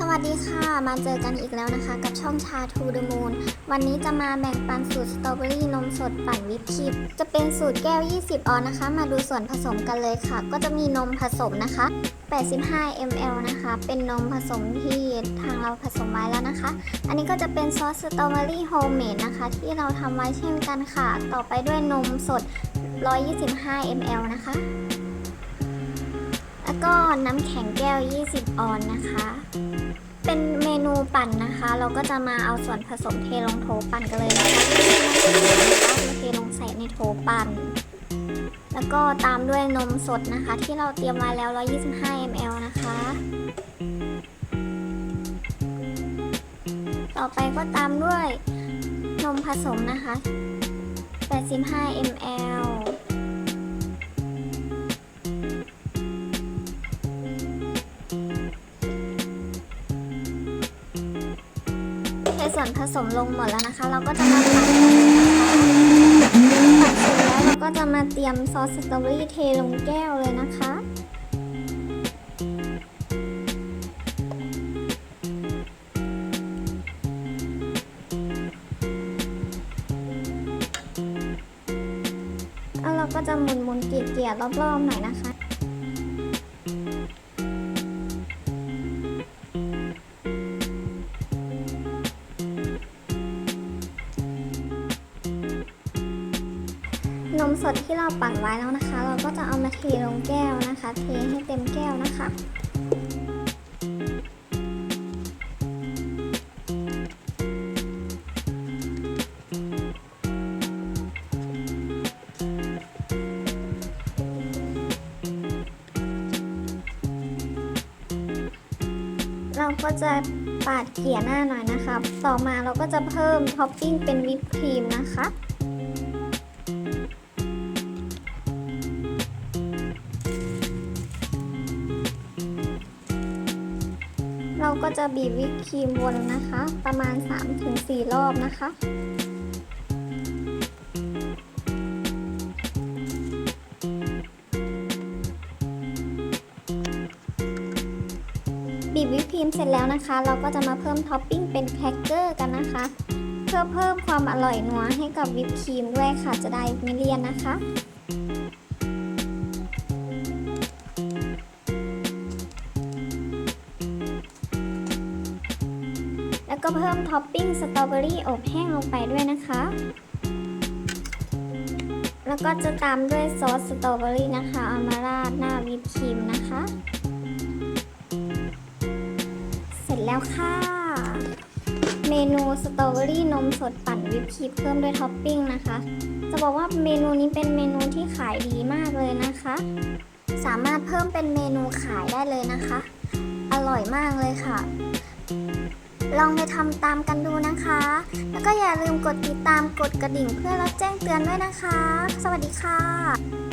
สวัสดีค่ะ มาเจอกันอีกแล้วนะคะ กับช่องชาทูเดอะมูนวันนี้จะมาแบ่งปันสูตรสตรอเบอรี่นมสดปั่นวิปครีมจะเป็นสูตรแก้ว 20 ออนนะคะ มาดูส่วนผสมกันเลยค่ะ ก็จะมีนมผสมนะคะ 85 ml นะคะ เป็นนมผสมที่ทางเราผสมไว้แล้วนะคะ อันนี้ก็จะเป็นซอสสตรอเบอรี่โฮมเมดนะคะ ที่เราทำไว้เช่นกันค่ะ ต่อไปด้วยนมสด 125 ml นะคะ แล้วก็น้ำแข็งแก้ว 20 ออนนะคะ เป็นเมนูปั่นนะคะ เราก็จะมาเอาส่วนผสมเทลงโถปั่นกันเลยนะคะมาเทลงใส่ในโถปั่น แล้วก็ตามด้วยนมสดนะคะ ที่เราเตรียมไว้แล้ว 125 ml นะคะ ต่อไปก็ตามด้วยนมผสมนะคะ 85 ml ส่วนผสมลงหมดแล้วนะคะ เราก็จะมาปั่นปั่นเสร็จแล้วเราก็จะมาเตรียมซอสสตรอเบอรี่เทลงแก้วเลยนะคะแล้วเราก็จะหมุนหมุนๆเกลี่ยๆรอบๆหน่อยนะคะ นมสดที่เราปั่นไว้แล้วนะคะ เราก็จะเอามาเทลงแก้วนะคะ เทให้เต็มแก้วนะคะเราก็จะปาดเกลี่ยหน้าหน่อยนะคะ ต่อมาเราก็จะเพิ่มท็อปปิ้งเป็นวิปครีมนะคะ เราก็จะบีบวิปครีมวนนะคะ ประมาณ 3-4 รอบนะคะ บีบวิปครีมเสร็จแล้วนะคะ เราก็จะมาเพิ่มท็อปปิ้งเป็นแครกเกอร์กันนะคะ เพื่อเพิ่มความอร่อยนัวให้กับวิปครีมด้วยค่ะจะได้ไม่เลี่ยนนะคะ แล้วก็เพิ่มท็อปปิ้งสตรอเบอรี่อบแห้งลงไปด้วยนะคะ แล้วก็จะตามด้วยซอสสตรอเบอรี่นะคะเอามาราดหน้าวิปครีมนะคะ เสร็จแล้วค่ะ เมนูสตรอเบอรี่นมสดปั่นวิปครีมเพิ่มด้วยท็อปปิ้งนะคะ จะบอกว่าเมนูนี้เป็นเมนูที่ขายดีมากเลยนะคะ สามารถเพิ่มเป็นเมนูขายได้เลยนะคะ อร่อยมากเลยค่ะ ลองไปทำตามกันดูนะคะ แล้วก็อย่าลืมกดติดตามกดกระดิ่งเพื่อรับแจ้งเตือนด้วยนะคะ สวัสดีค่ะ